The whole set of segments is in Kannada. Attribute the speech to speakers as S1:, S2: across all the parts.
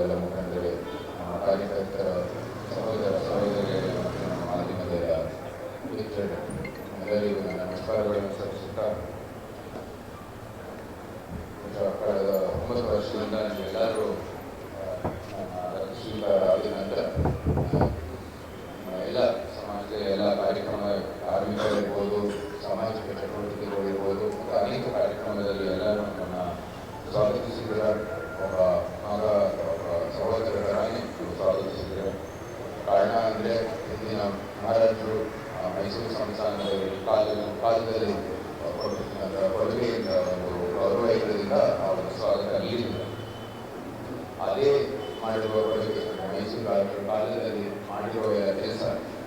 S1: ಎಲ್ಲ ಮುಖಂಡರೇ ನಮ್ಮ ಕಾರ್ಯಕರ್ತರ ಸಹೋದರ ಸಹೋದರಿಯರ ಮತ್ತು ನಮ್ಮ ಮಾಧ್ಯಮದ ಮಿತ್ರರು ಎಲ್ಲರಿಗೂ ನನ್ನ ನಮಸ್ಕಾರಗಳನ್ನು ಸಲ್ಲಿಸುತ್ತಾ ಕಳೆದ ಒಂಬತ್ತು ವರ್ಷದಿಂದ ನೀವೆಲ್ಲರೂ ನನ್ನ ಸ್ವೀಕಾರ ಆದ ನಂತರ ನಮ್ಮ ಎಲ್ಲ ಸಮಾಜದ ಎಲ್ಲ ಕಾರ್ಯಕ್ರಮ ಕಾರ್ಮಿಕರಿರ್ಬೋದು ಸಾಮಾಜಿಕ ಚಟುವಟಿಕೆಗಳಿರ್ಬೋದು ಮತ್ತು ಅನೇಕ ಕಾರ್ಯಕ್ರಮದಲ್ಲಿ ಎಲ್ಲರೂ ನಮ್ಮನ್ನು ಸ್ವಾಗತಿಸಿದ ಒಬ್ಬ ಮಗ ಒಬ್ಬ ಸಹೋದರರಾಗಿ ಸ್ವಾಗತಿಸಿದ್ದಾರೆ ಕಾರಣ ಅಂದರೆ ಇಂದಿನ ಮಹಾರಾಜರು ಆ, ಮೈಸೂರು ಸಂಸ್ಥಾನದ ಕಾಲದ ಕಾಲದಲ್ಲಿ ಕೊಟ್ಟಿದ್ದ ಕೊಡುಗೆಯಿಂದ ಒಂದು ಗೌರವ ಇರೋದ್ರಿಂದ ಆ ಒಂದು ಸ್ವಾಗತ ನೀಡಿದ್ದಾರೆ ಅದೇ ಮಾಡಿರುವ ಕೊಡುಗೆ ಮೈಸೂರು ರಾಜರ ಕಾಲದಲ್ಲಿ ಮಾಡಿರುವ ಕೆಲಸ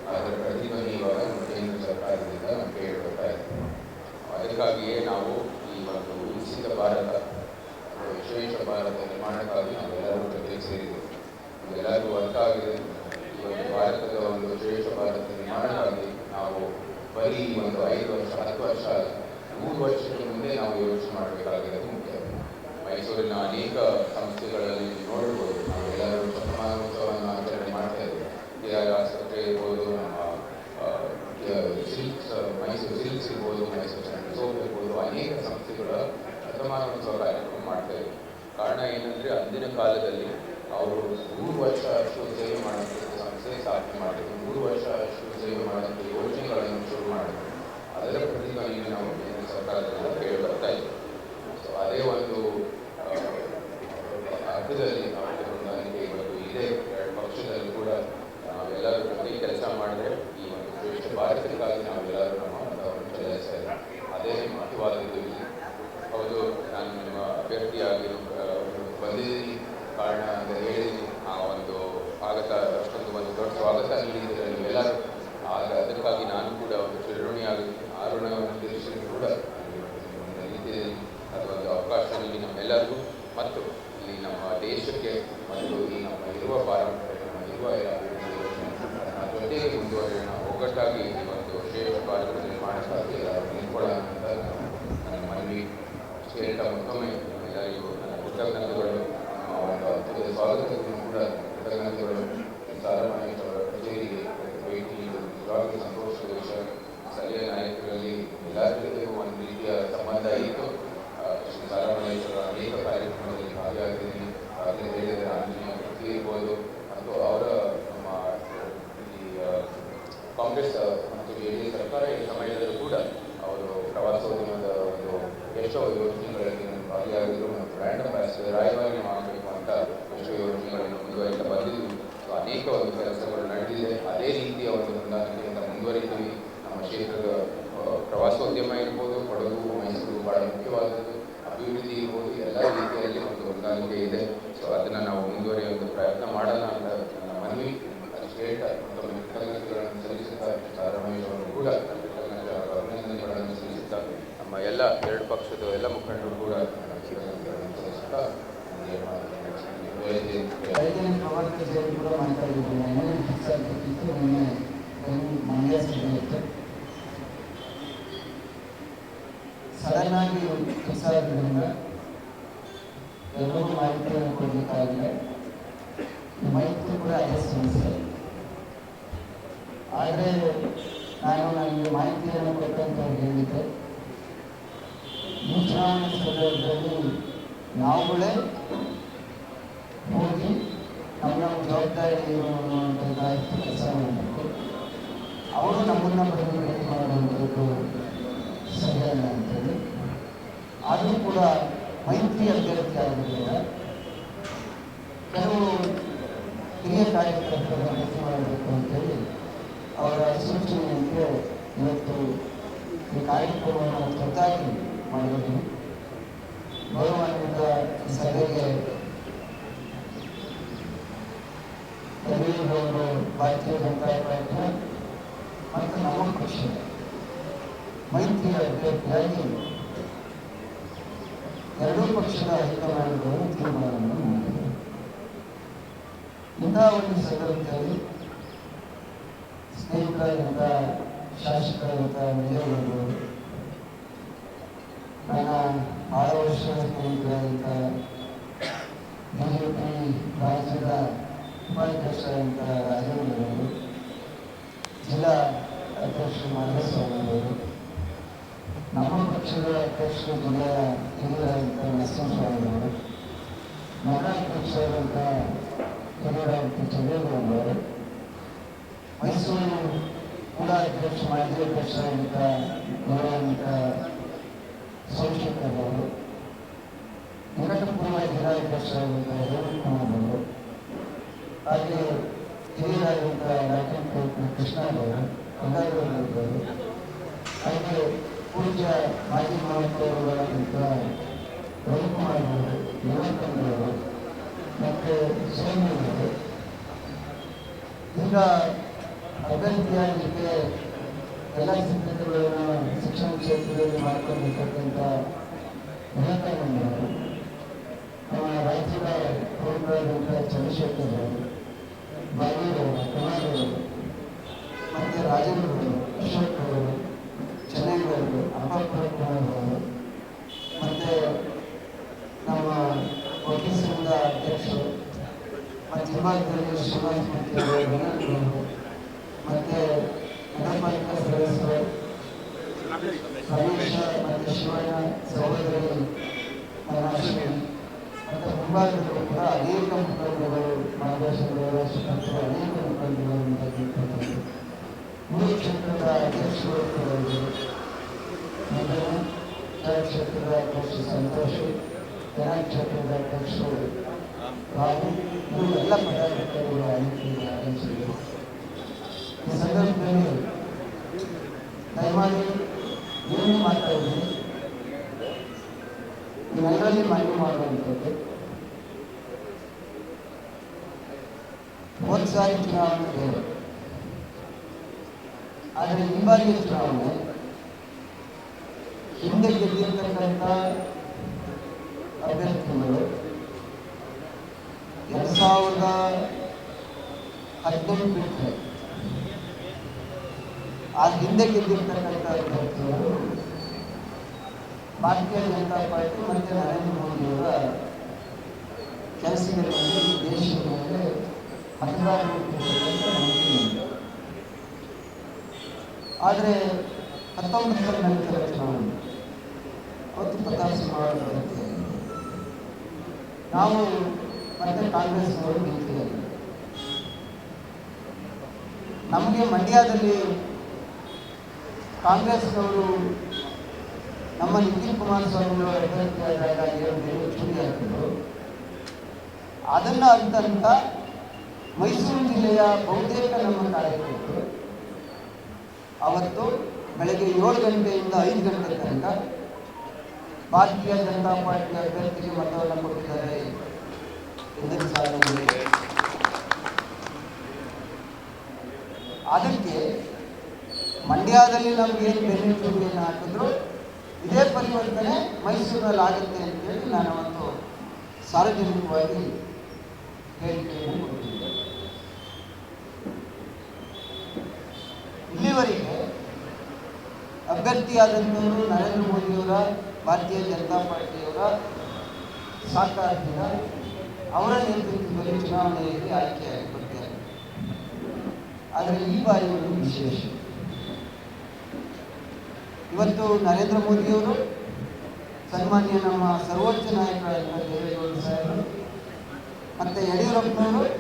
S1: ಅದರ ಪ್ರತಿಧ್ವನಿ ಇವಾಗ ನಮ್ಮ ಕೇಂದ್ರ ಸರ್ಕಾರದಿಂದ ನಮಗೆ ಕೇಳ್ಕೊಳ್ತಾ ಇದೆ ಅದಕ್ಕಾಗಿಯೇ ನಾವು ಈ ಒಂದು ಉಚಿತ ಭಾರತ ಒಂದು ವಿಶೇಷ ಭಾರತ ನಿರ್ಮಾಣಕ್ಕಾಗಿ ನಾವೆಲ್ಲರೂ ಜೊತೆಗೆ ಸೇರಿದ್ದೇವೆ ನಮಗೆಲ್ಲರಿಗೂ ಅರ್ಥ ಆಗಿದೆ ಈ ಒಂದು ಭಾರತದ ಒಂದು ವಿಶೇಷ ಭಾರತ ನಿರ್ಮಾಣಕ್ಕಾಗಿ ನಾವು ಬರೀ ಒಂದು ಐದು ವರ್ಷ ಹತ್ತು ವರ್ಷ ಅಲ್ಲ, ನೂರು ವರ್ಷದ ಮುಂದೆ ನಾವು ಯೋಚನೆ ಮಾಡಬೇಕಾಗಿರೋದು ಮುಖ್ಯ ಮೈಸೂರಿನ ಅನೇಕ ಸಂಸ್ಥೆಗಳಲ್ಲಿ ನೀವು ನೋಡ್ಬೋದು ನಾವೆಲ್ಲರೂ ಶತಮಾನೋತ್ಸವವನ್ನು ಆಚರಣೆ ಮಾಡ್ತಾ ಇದ್ದೇವೆ ಕೆ ಆರ್ ಆಸ್ಪತ್ರೆ ಇರ್ಬೋದು ನಮ್ಮ ಸಿಲ್ಕ್ಸ್ ಮೈಸೂರು ಸಿಲ್ಕ್ಸ್ ಇರ್ಬೋದು ಮೈಸೂರು ಸೆಂಟ್ರಲ್ ಸೋಪ್ ಇರ್ಬೋದು ಅನೇಕ ಸಂಸ್ಥೆಗಳ ಶತಮಾನೋತ್ಸವ ಕಾರ್ಯಕ್ರಮ ಮಾಡ್ತಾ ಇದೆ ಕಾರಣ ಏನಂದ್ರೆ ಅಂದಿನ ಕಾಲದಲ್ಲಿ ಅವರು ನೂರು ವರ್ಷ ಅಷ್ಟು ಸೇವೆ ಮಾಡೋಂಥ ಸಂಸ್ಥೆ ಸಾಧನೆ ಮಾಡಿದ್ರು ನೂರು ವರ್ಷ ಅಷ್ಟು ಸೇವೆ ಮಾಡೋಂಥ ಯೋಜನೆಗಳನ್ನು ಶುರು ಮಾಡಿದ್ರು. ಅದರ ಪ್ರತಿಭಾಗಿ ನಾವು ಕೇಂದ್ರ ಸರ್ಕಾರದಿಂದ ಕೇಳಿ ಬರ್ತಾ ಇದ್ದೇವೆ ಸೊ ಅದೇ ಒಂದು ಅರ್ಥದಲ್ಲಿ ನಾವು ಹೊಂದಾಣಿಕೆ ಇವತ್ತು ಇದೇ. ಪಕ್ಷದಲ್ಲಿ ಕೂಡ ನಾವೆಲ್ಲರೂ ಈ ಕೆಲಸ ಮಾಡಿದ್ರೆ ಈ ಒಂದು ಶ್ರೇಷ್ಠ ಭಾರತಕ್ಕಾಗಿ ನಾವೆಲ್ಲರೂ ನಮ್ಮ ಚಲಾಯಿಸ್ತಾ ಇದ್ದೇವೆ ಅದೇ ಮುಖ್ಯವಾದದ್ದು ಇಲ್ಲಿ ಹೌದು ನಾನು ನಿಮ್ಮ ಅಭ್ಯರ್ಥಿಯಾಗಿ ಆ, ಬಂದಿದ್ದೀನಿ ಕಾರಣ ಅಂತ ಹೇಳಿದ್ದೀನಿ ಆ ಒಂದು ಸ್ವಾಗತ ಅಷ್ಟೊಂದು ಒಂದು ದೊಡ್ಡ ಸ್ವಾಗತ ನೀಡಿದರೆ ನೀವೆಲ್ಲರೂ ಆಗ ಅದಕ್ಕಾಗಿ ನಾನು ಕೂಡ ಒಂದು ಚಿರಋಣಿಯಾಗಿ ಆ ಋಣವನ್ನು ತೀರಿಸಲು ಕೂಡ ಒಂದು ರೀತಿಯಲ್ಲಿ ಅದು ಒಂದು ಅವಕಾಶ ನೀಡಿ ನಮ್ಮೆಲ್ಲರಿಗೂ ಮತ್ತು ಇಲ್ಲಿ ನಮ್ಮ ದೇಶಕ್ಕೆ ಮತ್ತು ಈ ನಮ್ಮ ಇರುವ ಪಾರಂಪರ್ಯ ನಮ್ಮ ಇರುವ ಎಲ್ಲ ಅಭಿವೃದ್ಧಿ ಯೋಜನೆ ಜೊತೆಗೆ ಮುಂದುವರಿಯೋಣ ಒಗ್ಗಟ್ಟಾಗಿ ಈ ಒಂದು ಶ್ರೇಷ್ಠ ಭಾರತ ನಿರ್ಮಾಣಕ್ಕಾಗಿ ಎಲ್ಲರೂ ನಿಂತ್ಕೊಳ್ಳೋಣ ಅಂತ ನಾನು ನನ್ನ ಮನವಿ ಇಷ್ಟು ಹೇಳ್ತಾ ಮತ್ತೊಮ್ಮೆ ಎಲ್ಲರಿಗೂ ನನ್ನ ಕೃತಜ್ಞತೆಗಳು ನಮ್ಮ ಒಂದು ಅದ್ಭುತ ಸ್ವಾಗತಕ್ಕೂ ಕೂಡ ಕೃತಜ್ಞತೆಗಳು ಸಾರಮಹೇಶ್ವರ ಕಚೇರಿಗೆ ಭೇಟಿ ನೀಡುವುದು ನಿಜವಾಗ್ಲೂ ಸಂತೋಷದ ವಿಷಯ ಸ್ಥಳೀಯ ನಾಯಕರಲ್ಲಿ ಎಲ್ಲರ ಜೊತೆಗೂ ಒಂದು ರೀತಿಯ ಸಂಬಂಧ ಇತ್ತು ಆ, ಶ್ರೀ ಸಾರಮಹೇಶ್ವರ ಅನೇಕ ಕಾರ್ಯಕ್ರಮದಲ್ಲಿ ಭಾಗಿಯಾಗಿದ್ದೀನಿ ಆಗಲೇ ಹೇಳಿದರೆ ಆಂಜನೇಯ ಕೃತಿ ಇರ್ಬೋದು ಮತ್ತು ಅವರ ನಮ್ಮ ಈ ಆ, ಕಾಂಗ್ರೆಸ್ ಮತ್ತು ಜೆ ಡಿ ಎಸ್ ಸರ್ಕಾರ ಈ ಸಮಯದಲ್ಲೂ ಕೂಡ ಅವರು ಪ್ರವಾಸೋದ್ಯಮದ ಒಂದು ಎಷ್ಟೋ ಯೋಜನೆಗಳಲ್ಲಿ ನಾನು ಭಾಗಿಯಾಗಿದ್ದರು ಮತ್ತು ಬ್ರ್ಯಾಂಡ್ ಅಂಬಾಸಿಡರ್ ರಾಯಭಾರಿ ಮಾಡಬೇಕು ಅಂತ ಎಷ್ಟೋ ಯೋಜನೆಗಳನ್ನು ಮುಂದುವರಿತಾ ಬಂದಿದ್ದು ಅನೇಕ ಒಂದು ಕೆಲಸಗಳು ನಡೆದಿದೆ. ಅದೇ ರೀತಿಯ ಒಂದು ಹೊಂದಾಣಿಕೆಯಿಂದ ಮುಂದುವರಿತೀವಿ. ನಮ್ಮ ಕ್ಷೇತ್ರದ ಪ್ರವಾಸೋದ್ಯಮ ಇರ್ಬೋದು, ಕೊಡಗು, ಮೈಸೂರು ಬಹಳ ಮುಖ್ಯವಾದದ್ದು. ಅಭಿವೃದ್ಧಿ ಇರ್ಬೋದು, ಎಲ್ಲ ರೀತಿಯಲ್ಲಿ ಒಂದು ಹೊಂದಾಣಿಕೆ ಇದೆ. ಸೊ ಅದನ್ನು ನಾವು ಮುಂದುವರಿಯುವಂಥ ಪ್ರಯತ್ನ ಮಾಡೋಣ ಅಂತ ನನ್ನ ಮನವಿ. ಅದು ಶ್ರೇಷ್ಠ ಮತ್ತೊಮ್ಮೆ ಕೃತಜ್ಞತೆಗಳನ್ನು ಸಲ್ಲಿಸುತ್ತಾ ರಮೇಶ್ ಅವರು ಕೂಡ ಕೃತಜ್ಞತೆ ಹಾಗೂ ಅಭಿನಂದನೆಗಳನ್ನು ಸಲ್ಲಿಸುತ್ತಾ ನಮ್ಮ ಎಲ್ಲ ಎರಡು ಪಕ್ಷದ ಎಲ್ಲ ಮುಖಂಡರು
S2: ಮಂಡ್ಯ ಸಭೆ ಇತ್ತು ಸಡನ್ ಆಗಿ ಫಿಕ್ಸ್ ಆಗಿದ್ದರಿಂದ ಎಲ್ಲರಿಗೂ ಮಾಹಿತಿಯನ್ನು ಕೊಡಬೇಕಾಗಿದೆ ಮಾಹಿತಿ ಕೂಡ ಅದೇ ಸಮಸ್ಯೆ ಆದರೆ ನಾನು ನನಗೆ ಮಾಹಿತಿಯನ್ನು ಕೊಟ್ಟಂತ ಹೇಳಿದ್ದೆ ಚುನಾವಣೆ ಸಂದರ್ಭದಲ್ಲಿ ನಾವುಗಳೇ ಹೋಗಿ ನಮ್ಮ ನಮ್ಮ ಜವಾಬ್ದಾರಿ ಕೆಲಸ ಮಾಡಬೇಕು. ಅವರು ನಮ್ಮನ್ನು ಬಂದು ಭೇಟಿ ಮಾಡುವಂಥದ್ದು ಸರಿಯಲ್ಲ ಅಂತೇಳಿ. ಆದರೂ ಕೂಡ ಮೈತ್ರಿ ಅಭ್ಯರ್ಥಿ ಆಗೋದ್ರಿಂದ ಕೆಲವು ಹಿರಿಯ ಕಾರ್ಯಕರ್ತರನ್ನು ಭೇಟಿ ಮಾಡಬೇಕು ಅಂತೇಳಿ ಅವರ ಸೂಚನೆಯಂತೆ ಇವತ್ತು ಈ ಕಾರ್ಯಕ್ರಮವನ್ನು ತುರ್ತಾಗಿ ಮಾಡಿರೋದು ಗೌರವಾನ್ವಿತ ಸಭೆಗೆ ಅವರು ಭಾರತೀಯ ಜನತಾ ಪಾರ್ಟಿಯ ಮತ್ತು ನಮ್ಮ ಪಕ್ಷ ಮೈತ್ರಿ ಅಭ್ಯರ್ಥಿಯಾಗಿ ಎರಡೂ ಪಕ್ಷದ ಹೈಕಮಾಂಡ್ಗಳು ತೀರ್ಮಾನವನ್ನು ಮಾಡಿದರು. ಇಂತಹ ಒಂದು ಸಂದರ್ಭದಲ್ಲಿ ಸ್ನೇಹಿತರಾದಂಥ ಶಾಸಕರಾದಂಥ ವಿಜಯಗೌಡರು ನನ್ನ ಬಹಳ ವರ್ಷದ ಸ್ನೇಹಿತರಾದಂಥ ಬಿ ಜೆ ಪಿ ರಾಜ್ಯದ ಉಪಾಧ್ಯಕ್ಷರಾದಂಥ ರಾಜೇಂದ್ರವರು ಜಿಲ್ಲಾ ಅಧ್ಯಕ್ಷರು ಮಾಧವಸ್ವಾಮಿ ಅವರು ನಮ್ಮ ಪಕ್ಷದ ಅಧ್ಯಕ್ಷರು ಜಿಲ್ಲೆಯ ಹಿರಿಯರಾದಂಥ ನರಸಿಂಹಸ್ವಾಮಿ ಅವರು ನಗರಾಧ್ಯಕ್ಷರಾದಂಥ ಹಿರಿಯರಾದಂಥ ಚಂದ್ರೇಗೌಡ ಅವರು ಮೈಸೂರು ಕೂಡ ಅಧ್ಯಕ್ಷ, ಮಾಜಿ ಅಧ್ಯಕ್ಷರಾದಂಥ ಗೌರವಾನ್ವಿತ ಅವರು ನಿಕಟಪೂರ್ವ ರವಿಕುಮಾರ್ ಅವರು ಹಾಗೆ ಹಿರಿಯರಾದಂಥ ರಾಜೇಂದ್ರ ಕೃಷ್ಣರವರು ಗಂಗಾಧರವರು ಹಾಗೆ ಪೂಜ್ಯ ಮಾಜಿ ಮಹಾಪೌರರಾದಂಥ ರವಿಕುಮಾರ್ ಅವರು ಯುವಕಂದರು ಮತ್ತು ಸೈನ್ಯರು ಈಗ ಅಭ್ಯರ್ಥಿಯಾಗಲಿಕ್ಕೆ ಎಲ್ಲ ಸಿದ್ಧತೆಗಳನ್ನು ಶಿಕ್ಷಣ ಕ್ಷೇತ್ರದಲ್ಲಿ ಮಾಡಿಕೊಂಡಿರ್ತಕ್ಕಂಥ ವಿವೇಕಾನಂದರು ನಮ್ಮ ರಾಜ್ಯದ ಪ್ರಮುಖರಾದಂಥ ಚಂದ್ರಶೇಖರ್ ಅವರು ಬಾಗೇರವರು ಕುಮಾರ್ ಅವರು ಮತ್ತು ರಾಜೇಂದ್ರ ಅವರು ಅಶೋಕ್ ಅವರು ಚೆನ್ನೈಗೌಡರು ಅಪ್ಪಪ್ಪರ ಕುಮಾರ್ ಅವರು ಮತ್ತು ನಮ್ಮ ವಕೀಲ ಸಂಘದ ಅಧ್ಯಕ್ಷರು ಮತ್ತು ಹಿಂಭಾಗದಲ್ಲಿ ಶ್ರೀನಿವಾಸ ಮೂರ್ತಿ ಅವರು ವಿನೋದ್ ಅವರು ಮತ್ತು ನಗರ ಪಾಲಿಕಾ ಸದಸ್ಯರು ರಮೇಶ ಮತ್ತು ಶಿವಣ್ಣ ಸಹೋದರಿ ಮಹಾಲಕ್ಷ್ಮಿ ಮತ್ತು ಮುಂಭಾಗದಲ್ಲೂ ಕೂಡ ಅನೇಕ ಮುಖಂಡರುಗಳು ಮಾರ್ಗದರ್ಶನಗಳು ಶಿಕ್ಷಕರು ಅನೇಕ ಮುಖಂಡರುಗಳನ್ನು ತೆಗೆದುಕೊಂಡಿದ್ದಾರೆ ಮೂರು ಕ್ಷೇತ್ರದ ಅಧ್ಯಕ್ಷರು ಕೂಡ ಇದ್ದರು ಮೊದಲು ಕೆಲ ಕ್ಷೇತ್ರದ ಅಧ್ಯಕ್ಷ ಸಂತೋಷ್ ಕೆಲ ಕ್ಷೇತ್ರದ ಅಧ್ಯಕ್ಷರು ರಾಹು ಇವರು ಎಲ್ಲ ಪದಾಧಿಕಾರಿಗಳು ಆಯ್ಕೆಗೆ ಆಗಮಿಸಿದರು ಈ ಸಂದರ್ಭದಲ್ಲಿ ದಯಮಾಡಿ ಏನು ಮಾತಾಡಿದ್ದೀನಿ ನೀವೆಲ್ಲರಲ್ಲಿ ಮನವಿ ಮಾಡುವಂಥದ್ದು ಹೋದ ಸಾರಿ ಚುನಾವಣೆ ಬೇರೆ ಆದರೆ ಈ ಬಾರಿಯ ಚುನಾವಣೆ ಹಿಂದೆ ಗೆದ್ದಿರ್ತಕ್ಕಂಥ ಅಭ್ಯರ್ಥಿಗಳು ಎರಡು ಸಾವಿರದ ಹದಿನೆಂಟು ಬಿಟ್ಟರೆ ಆ ಹಿಂದೆ ಗೆದ್ದಿರ್ತಕ್ಕಂಥ ಅಭ್ಯರ್ಥಿಗಳು ಭಾರತೀಯ ಜನತಾ ಪಾರ್ಟಿ ಮತ್ತು ನರೇಂದ್ರ ಮೋದಿಯವರ ಕೆಲಸಗಳಲ್ಲಿ ಈ ದೇಶದ ಮೇಲೆ ಮತದಾರರು ಇಟ್ಟಿರ್ತಕ್ಕಂಥ ನಂಬಿಕೆ ಇದೆ. ಆದರೆ ಹತ್ತೊಂಬತ್ತರ ನಂತರ ಚುನಾವಣೆ. ಅವತ್ತು ಪ್ರತಾಪ್ ಸಿಂಹ ನಾವು ಮತ್ತೆ ಕಾಂಗ್ರೆಸ್ನವರು ನಿಂತಿದ್ದಾರೆ ನಮಗೆ ಮಂಡ್ಯದಲ್ಲಿ ಕಾಂಗ್ರೆಸ್ನವರು ನಮ್ಮ ನಿಖಿಲ್ ಕುಮಾರಸ್ವಾಮಿ ಏನು ಚುರಿ ಹಾಕಿದ್ರು ಅದನ್ನು ಅಂತಂತ ಮೈಸೂರು ಜಿಲ್ಲೆಯ ಬಹುತೇಕ ನಮ್ಮ ಕಾರ್ಯಕರ್ತರು ಅವತ್ತು ಬೆಳಗ್ಗೆ ಏಳು ಗಂಟೆಯಿಂದ ಐದು ಗಂಟೆ ತನಕ ಭಾರತೀಯ ಜನತಾ ಪಾರ್ಟಿ ಅಭ್ಯರ್ಥಿಗೆ ಮತವನ್ನು ಕೊಟ್ಟಿದ್ದಾರೆ ಎಂದರೆ ಸಾಧನೆ ಅದಕ್ಕೆ ಮಂಡ್ಯದಲ್ಲಿ ನಮ್ಗೆ ಏನು ಬೆನಿಫಿಟ್ ಹಾಕಿದ್ರು, ಇದೇ ಪರಿವರ್ತನೆ ಮೈಸೂರಲ್ಲಿ ಆಗುತ್ತೆ ಅಂತೇಳಿ ನಾನು ಅವತ್ತು ಸಾರ್ವಜನಿಕವಾಗಿ ಹೇಳಿಕೆಯನ್ನು ಕೊಟ್ಟಿದ್ದೆ ಇಲ್ಲಿವರೆಗೆ ಅಭ್ಯರ್ಥಿಯಾದಂಥವರು ನರೇಂದ್ರ ಮೋದಿಯವರ, ಭಾರತೀಯ ಜನತಾ ಪಾರ್ಟಿಯವರ ಸಹಕಾರದಿಂದ ಅವರ ನೇತೃತ್ವದಲ್ಲಿ ಚುನಾವಣೆಯಲ್ಲಿ ಆಯ್ಕೆಯಾಗಿ ಬರ್ತಾರೆ ಆದರೆ ಈ ಬಾರಿ ಒಂದು ವಿಶೇಷ. ಇವತ್ತು ನರೇಂದ್ರ ಮೋದಿಯವರು ಸನ್ಮಾನ್ಯ ನಮ್ಮ ಸರ್ವೋಚ್ಚ ನಾಯಕರಾದ ದೇವೇಗೌಡ ಸಾಹೇಬರು ಮತ್ತು ಯಡಿಯೂರಪ್ಪನವರು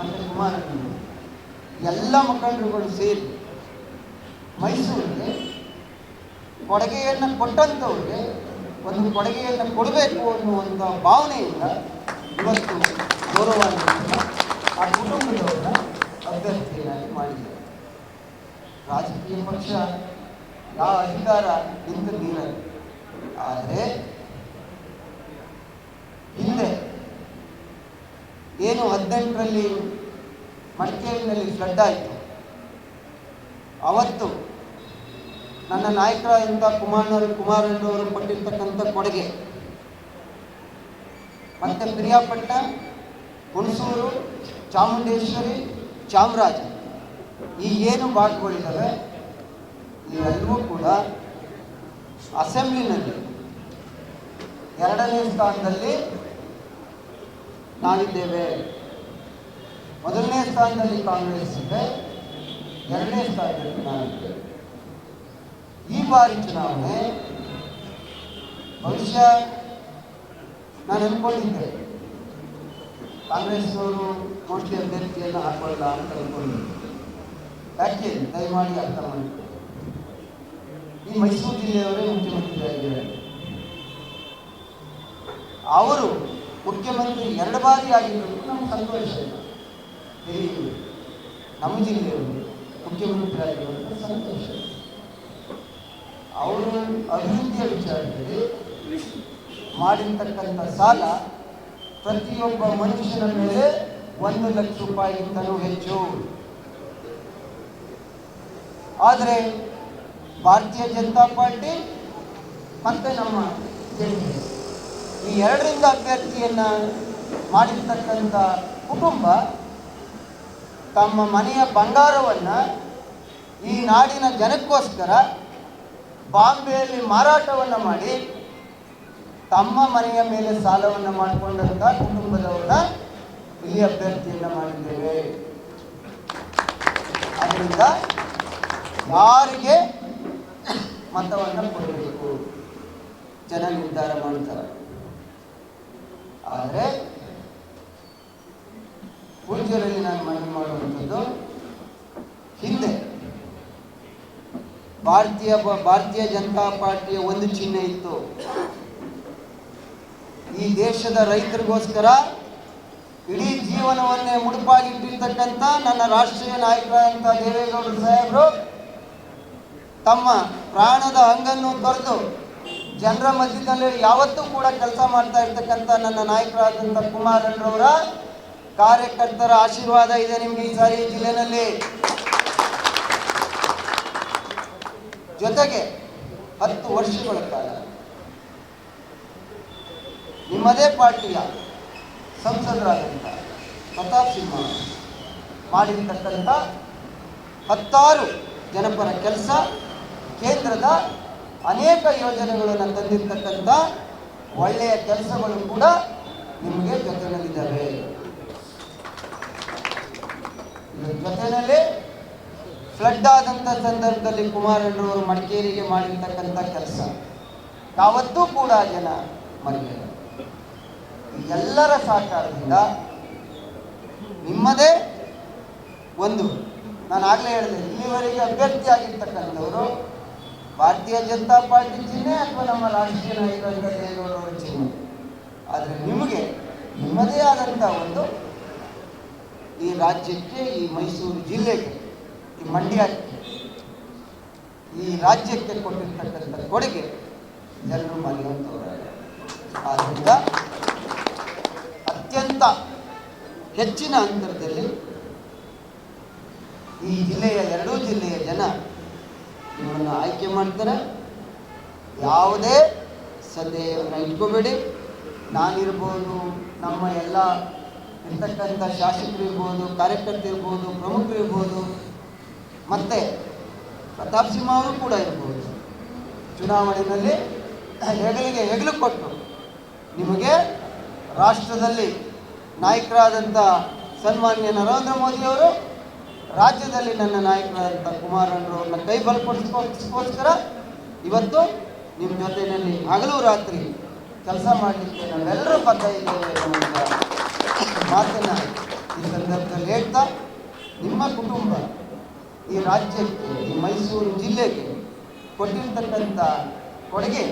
S2: ಮತ್ತು ಕುಮಾರಣ್ಣನವರು, ಎಲ್ಲ ಮುಖಂಡರುಗಳು ಸೇರಿ ಮೈಸೂರಿಗೆ ಕೊಡುಗೆಯನ್ನು ಕೊಟ್ಟಂಥವ್ರಿಗೆ ಒಂದು ಕೊಡುಗೆಯನ್ನು ಕೊಡಬೇಕು ಅನ್ನುವಂಥ ಭಾವನೆಯಿಂದ ಇವತ್ತು ಗೌರವ ಆ ಕುಟುಂಬದವರನ್ನ ಅಭ್ಯರ್ಥಿಯನ್ನಾಗಿ ಮಾಡಿದ್ದಾರೆ. ರಾಜಕೀಯ ಪಕ್ಷ ಯಾವ ಅಧಿಕಾರ ನಿಂತು ಆದರೆ ಹಿಂದೆ ಏನು ಹದಿನೆಂಟರಲ್ಲಿ ಮಡಿಕೇರಿನಲ್ಲಿ ಫ್ಲಡ್ ಆಯಿತು. ಅವತ್ತು ನನ್ನ ನಾಯಕರಾದಂಥ ಕುಮಾರ್ ಕುಮಾರಣ್ಣವರು ಕೊಟ್ಟಿರ್ತಕ್ಕಂಥ ಕೊಡುಗೆ. ಮತ್ತು ಪ್ರಿಯಾಪಟ್ಟ, ಹುಣಸೂರು, ಚಾಮುಂಡೇಶ್ವರಿ, ಚಾಮರಾಜ. ಈ ಏನು ಭಾಗಗಳಿದ್ದಾವೆ ಇವೆಲ್ಲವೂ ಕೂಡ ಅಸೆಂಬ್ಲಿನಲ್ಲಿ ಎರಡನೇ ಸ್ಥಾನದಲ್ಲಿ ನಾವಿದ್ದೇವೆ. ಮೊದಲನೇ ಸ್ಥಾನದಲ್ಲಿ ಕಾಂಗ್ರೆಸ್ ಇದೆ, ಎರಡನೇ ಸ್ಥಾನದಲ್ಲಿ ನಾವಿದ್ದೇವೆ. ಈ ಬಾರಿ ಚುನಾವಣೆ ಬಹುಶಃ ನಾನು ಅಂದ್ಕೊಂಡಿದ್ದೆ ಕಾಂಗ್ರೆಸ್ನವರು ಮೋಸ್ಟ್ಲಿ ಅಭ್ಯರ್ಥಿಯನ್ನು ಹಾಕೊಳ್ಳಲ್ಲ ಅಂತ ಅಂದ್ಕೊಂಡಿದ್ದೆ ಯಾಕೆ? ದಯಮಾಡಿ ಅರ್ಥ ಮಾಡಿ ಈ ಮೈಸೂರು ಜಿಲ್ಲೆಯವರೇ ಮುಖ್ಯಮಂತ್ರಿಯಾಗಿದ್ದಾರೆ ಅವರು ಮುಖ್ಯಮಂತ್ರಿ ಎರಡು ಬಾರಿ ಆಗಿರೋದು ನಮ್ಗೆ ಸಂತೋಷ ನಮ್ಮ ಜಿಲ್ಲೆಯವರು ಮುಖ್ಯಮಂತ್ರಿ ಆಗಿರೋದು ಸಂತೋಷ ಅವರು ಅಭಿವೃದ್ಧಿಯ ವಿಚಾರದಲ್ಲಿ ಮಾಡಿರ್ತಕ್ಕಂಥ ಸಾಲ ಪ್ರತಿಯೊಬ್ಬ ಮನುಷ್ಯನ ಮೇಲೆ ಒಂದು ಲಕ್ಷ ರೂಪಾಯಿಗಿಂತಲೂ ಹೆಚ್ಚು. ಆದರೆ ಭಾರತೀಯ ಜನತಾ ಪಾರ್ಟಿ ಮತ್ತೆ ನಮ್ಮ ಈ ಎರಡರಿಂದ ಅಭ್ಯರ್ಥಿಯನ್ನ ಮಾಡಿರ್ತಕ್ಕಂಥ ಕುಟುಂಬ ತಮ್ಮ ಮನೆಯ ಬಂಗಾರವನ್ನು ಈ ನಾಡಿನ ಜನಕ್ಕೋಸ್ಕರ ಬಾಂಬೆಯಲ್ಲಿ ಮಾರಾಟವನ್ನು ಮಾಡಿ ತಮ್ಮ ಮನೆಯ ಮೇಲೆ ಸಾಲವನ್ನು ಮಾಡಿಕೊಂಡಂಥ ಕುಟುಂಬದವರ ಇಲ್ಲಿ ಅಭ್ಯರ್ಥಿಯನ್ನ ಮಾಡಿದ್ದೇವೆ. ಅದರಿಂದ ಯಾರಿಗೆ ಮತವನ್ನು ಕೊಡಬೇಕು? ಜನ ನಿರ್ಧಾರ ಮಾಡ್ತಾರೆ. ಆದರೆ ಪೂಜ್ಯರಲ್ಲಿ ನಾನು ಮನವಿ ಮಾಡುವಂಥದ್ದು ಹಿಂದೆ ಭಾರತೀಯ ಭಾರತೀಯ ಜನತಾ ಪಾರ್ಟಿಯ ಒಂದು ಚಿಹ್ನೆ ಇತ್ತು. ಈ ದೇಶದ ರೈತರಿಗೋಸ್ಕರ ಇಡೀ ಜೀವನವನ್ನೇ ಮುಡುಪಾಗಿಟ್ಟಿರ್ತಕ್ಕಂಥ ನನ್ನ ರಾಷ್ಟ್ರೀಯ ನಾಯಕರಾದಂಥ ದೇವೇಗೌಡರು ಸಾಹೇಬರು ತಮ್ಮ ಪ್ರಾಣದ ಹಂಗನ್ನು ತೊರೆದು ಜನರ ಮಧ್ಯದಲ್ಲಿ ಯಾವತ್ತೂ ಕೂಡ ಕೆಲಸ ಮಾಡ್ತಾ ಇರ್ತಕ್ಕಂಥ ನನ್ನ ನಾಯಕರಾದಂಥ ಕುಮಾರಣ್ಣರವರ ಕಾರ್ಯಕರ್ತರ ಆಶೀರ್ವಾದ ಇದೆ ನಿಮಗೆ ಈ ಸಾರಿ ಜಿಲ್ಲೆನಲ್ಲಿ. ಜೊತೆಗೆ ಹತ್ತು ವರ್ಷಗಳ ಕಾಲ. ನಿಮ್ಮದೇ ಪಾರ್ಟಿಯ ಸಂಸದರಾದಂಥ ಪ್ರತಾಪ್ ಸಿಂಹ ಮಾಡಿರ್ತಕ್ಕಂಥ ಹತ್ತಾರು ಜನಪರ ಕೆಲಸ, ಕೇಂದ್ರದ ಅನೇಕ ಯೋಜನೆಗಳನ್ನು ತಂದಿರ್ತಕ್ಕಂಥ ಒಳ್ಳೆಯ ಕೆಲಸಗಳು ಕೂಡ ನಿಮಗೆ ಜೊತೆಯಲ್ಲಿದ್ದಾವೆ ಜೊತೆಯಲ್ಲೇ ಫ್ಲಡ್ ಆದಂಥ ಸಂದರ್ಭದಲ್ಲಿ ಕುಮಾರಣ್ಣವರು ಮಡಿಕೇರಿಗೆ ಮಾಡಿರ್ತಕ್ಕಂಥ ಕೆಲಸ. ಯಾವತ್ತೂ ಕೂಡ ಜನ ಮರೆಯಲ್ಲ ಎಲ್ಲರ ಸಹಕಾರದಿಂದ ನಿಮ್ಮದೇ ಒಂದು. ನಾನು ಆಗಲೇ ಹೇಳಿದೆ, ಇಲ್ಲಿವರೆಗೆ ಅಭ್ಯರ್ಥಿ ಆಗಿರ್ತಕ್ಕಂಥವರು ಭಾರತೀಯ ಜನತಾ ಪಾರ್ಟಿ ಚಿಹ್ನೆ ಅಥವಾ ನಮ್ಮ ರಾಷ್ಟ್ರೀಯ ನಾಯಕರಾದ ದೇವೇಗೌಡರವರ ಚಿಹ್ನೆ. ಆದರೆ ನಿಮಗೆ ನಿಮ್ಮದೇ ಆದಂಥ ಒಂದು ಈ ರಾಜ್ಯಕ್ಕೆ, ಈ ಮೈಸೂರು ಜಿಲ್ಲೆಗೆ ಈ ಮಂಡ್ಯ ಈ ರಾಜ್ಯಕ್ಕೆ ಕೊಟ್ಟಿರ್ತಕ್ಕಂಥ ಕೊಡುಗೆ ಎಲ್ಲರೂ ಮರೆಯುವಂಥವ್ರಲ್ಲ. ಆದ್ದರಿಂದ ಅತ್ಯಂತ ಹೆಚ್ಚಿನ ಅಂತರದಲ್ಲಿ ಈ ಜಿಲ್ಲೆಯ ಎರಡೂ ಜಿಲ್ಲೆಯ ಜನ ನಿಮ್ಮನ್ನು ಆಯ್ಕೆ ಮಾಡ್ತಾರೆ. ಯಾವುದೇ ಸಂದೇಹವನ್ನು ಇಟ್ಕೋಬೇಡಿ. ನಾನಿರ್ಬೋದು, ನಮ್ಮ ಎಲ್ಲ ಇರ್ತಕ್ಕಂಥ ಶಾಸಕರು ಇರ್ಬೋದು ಕಾರ್ಯಕರ್ತರು ಇರ್ಬೋದು ಪ್ರಮುಖರು ಇರ್ಬೋದು ಮತ್ತು ಪ್ರತಾಪ್ ಸಿಂಹ ಅವರು ಕೂಡ ಇರಬಹುದು ಚುನಾವಣೆಯಲ್ಲಿ ಹೆಗಲಿಗೆ ಹೆಗಲು ಕೊಟ್ಟು ನಿಮಗೆ ರಾಷ್ಟ್ರದಲ್ಲಿ ನಾಯಕರಾದಂಥ ಸನ್ಮಾನ್ಯ ನರೇಂದ್ರ ಮೋದಿಯವರು ರಾಜ್ಯದಲ್ಲಿ ನನ್ನ ನಾಯಕರಾದಂಥ ಕುಮಾರಣ್ಣರವ್ರನ್ನ ಕೈ ಬಲಪಡಿಸ್ಕೋಸ್ಕರ ಇವತ್ತು ನಿಮ್ಮ ಜೊತೆಯಲ್ಲಿ ಹಗಲು ರಾತ್ರಿ ಕೆಲಸ ಮಾಡಲಿಕ್ಕೆ ನಾವೆಲ್ಲರೂ ಬದ್ಧ ಇದ್ದೇವೆ ಅನ್ನುವಂಥ ಮಾತನ್ನು ಈ ಸಂದರ್ಭದಲ್ಲಿ ಹೇಳ್ತಾ, ನಿಮ್ಮ ಕುಟುಂಬ ಈ ರಾಜ್ಯಕ್ಕೆ, ಈ ಮೈಸೂರು ಜಿಲ್ಲೆಗೆ ಕೊಟ್ಟಿರ್ತಕ್ಕಂಥ ಕೊಡುಗೆ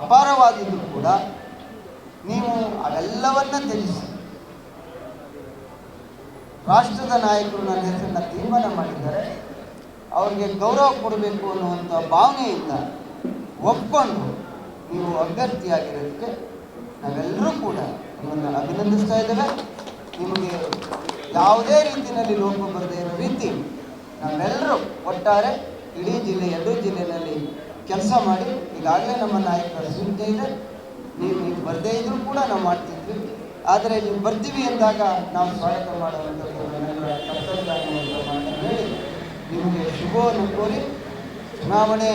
S2: ಅಪಾರವಾದಿದ್ದು ಕೂಡ ನೀವು ಅವೆಲ್ಲವನ್ನ ತ್ಯಜಿಸಿ. ರಾಷ್ಟ್ರದ ನಾಯಕರು ನನ್ನ ಹೆಸರನ್ನ ತೀರ್ಮಾನ ಮಾಡಿದ್ದಾರೆ. ಅವ್ರಿಗೆ ಗೌರವ ಕೊಡಬೇಕು ಅನ್ನುವಂಥ ಭಾವನೆಯಿಂದ ಒಪ್ಕೊಂಡು ನೀವು ಅಭ್ಯರ್ಥಿಯಾಗಿರೋದಕ್ಕೆ ನಾವೆಲ್ಲರೂ ಕೂಡ ನಿಮ್ಮನ್ನು ಅಭಿನಂದಿಸ್ತಾ ಇದ್ದೇವೆ. ನಿಮಗೆ ಯಾವುದೇ ರೀತಿಯಲ್ಲಿ ಲೋಪ ಬರದೇ ಇರೋ ರೀತಿ ನಾವೆಲ್ಲರೂ ಒಟ್ಟಾರೆ ಇಡೀ ಜಿಲ್ಲೆ, ಎರಡೂ ಜಿಲ್ಲೆಯಲ್ಲಿ ಕೆಲಸ ಮಾಡಿ ಈಗಾಗಲೇ ನಮ್ಮ ನಾಯಕರ ಸೂಚನೆ ಇದೆ. ನೀವು ನೀವು ಬರದೇ ಇದ್ರೂ ಕೂಡ ನಾವು ಮಾಡ್ತಿದ್ವಿ. ಆದರೆ ನೀವು ಬರ್ತೀವಿ ಅಂದಾಗ ನಾವು ಸ್ವಾಗತ ಮಾಡುವಂಥದ್ದು ಹೇಳಿ ನಿಮಗೆ ಶುಭವನ್ನು ಕೋರಿ ಚುನಾವಣೆ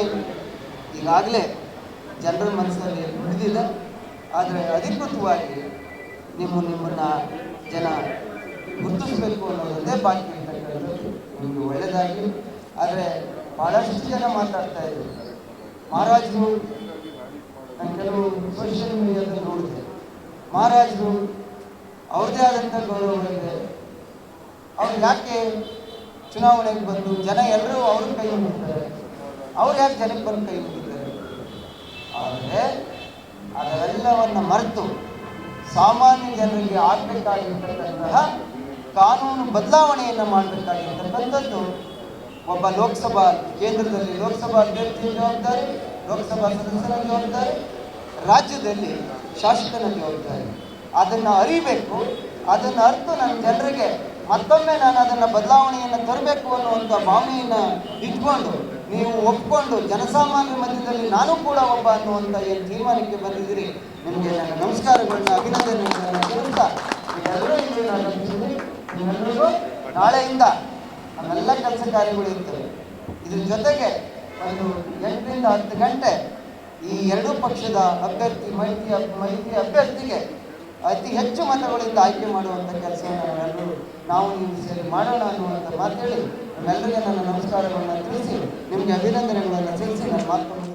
S2: ಈಗಾಗಲೇ ಜನರ ಮನಸ್ಸಲ್ಲಿ ಉಳಿದಿಲ್ಲ ಆದರೆ ಅಧಿಕೃತವಾಗಿ ನಿಮ್ಮ ನಿಮ್ಮನ್ನು ಜನ ಗುರುತಿಸಬೇಕು ಅನ್ನೋದೊಂದೇ ಬಾಕಿ ಇರ್ತಕ್ಕಂಥದ್ದು ನಿಮಗೆ ಒಳ್ಳೆಯದಾಗಿ ಆದರೆ ಭಾಳಷ್ಟು ಜನ ಮಾತಾಡ್ತಾ ಇದ್ರು. ಮಹಾರಾಜರು ನಾನು ಕೆಲವು ಸೋಷಿಯಲ್ ಮೀಡಿಯಾದಲ್ಲಿ ನೋಡಿದೆ. ಮಹಾರಾಜರು ಅವ್ರದ್ದೇ ಆದಂಥ ಗೌರವಗಳಿದೆ. ಅವ್ರು ಯಾಕೆ ಚುನಾವಣೆಗೆ ಬಂದು ಜನ ಎಲ್ಲರೂ ಅವ್ರ ಕೈ ಮುಗಿತಾರೆ? ಅವ್ರು ಯಾಕೆ ಜನಕ್ಕೆ ಬಂದು ಕೈ ಮುಗಿತಾರೆ? ಆದರೆ ಅದರೆಲ್ಲವನ್ನು ಮರೆತು ಸಾಮಾನ್ಯ ಜನರಿಗೆ ಆಗಬೇಕಾಗಿರ್ತಕ್ಕಂತಹ ಕಾನೂನು ಬದಲಾವಣೆಯನ್ನು ಮಾಡಬೇಕಾಗಿರ್ತಕ್ಕಂಥದ್ದು ಒಬ್ಬ ಲೋಕಸಭಾ ಕೇಂದ್ರದಲ್ಲಿ ಲೋಕಸಭಾ ಅಭ್ಯರ್ಥಿಯ ಜವಾಬ್ದಾರಿ, ಲೋಕಸಭಾ ಸದಸ್ಯರ ಜವಾಬ್ದಾರಿ, ರಾಜ್ಯದಲ್ಲಿ ಶಾಸಕನ ಜವಾಬ್ದಾರಿ. ಅದನ್ನು ಅರಿಬೇಕು, ಅದನ್ನು ಅರ್ಥ ನನ್ನ ಜನರಿಗೆ ಮತ್ತೊಮ್ಮೆ ನಾನು ಅದನ್ನು ಬದಲಾವಣೆಯನ್ನು ತರಬೇಕು ಅನ್ನುವಂಥ ಭಾವನೆಯನ್ನು ಇಟ್ಕೊಂಡು, ನೀವು ಒಪ್ಕೊಂಡು ಜನಸಾಮಾನ್ಯರ ಮಧ್ಯದಲ್ಲಿ ನಾನು ಕೂಡ ಒಬ್ಬ ಅನ್ನುವಂಥ ಏನು ತೀರ್ಮಾನಕ್ಕೆ ಬಂದಿದ್ದೀರಿ, ನಿಮಗೆ ನನ್ನ ನಮಸ್ಕಾರಗಳನ್ನ, ಅಭಿನಂದನೆಗಳನ್ನು ತಿಳಿಸ್ತಾ ನಾನು ನಾಳೆಯಿಂದ ನಮ್ಮೆಲ್ಲ ಕೆಲಸ ಕಾರ್ಯಗಳು ಇರ್ತವೆ ಇದ್ರ ಜೊತೆಗೆ ಒಂದು ಎಂಟರಿಂದ ಹತ್ತು ಗಂಟೆ ಈ ಎರಡೂ ಪಕ್ಷದ ಅಭ್ಯರ್ಥಿ, ಮೈತ್ರಿ ಮೈತ್ರಿ ಅಭ್ಯರ್ಥಿಗೆ ಅತಿ ಹೆಚ್ಚು ಮತಗಳಿಂದ ಆಯ್ಕೆ ಮಾಡುವಂಥ ಕೆಲಸವನ್ನು ನಾವೆಲ್ಲರೂ, ನಾವು ನೀವು ಸೇರಿ ಮಾಡೋಣ ಅನ್ನುವಂಥ ಮಾತೇಳಿ ನಮ್ಮೆಲ್ಲರಿಗೆ ನನ್ನ ನಮಸ್ಕಾರಗಳನ್ನು ತಿಳಿಸಿ, ನಿಮಗೆ ಅಭಿನಂದನೆಗಳನ್ನು ತಿಳಿಸಿ ನಾನು ಮಾತು.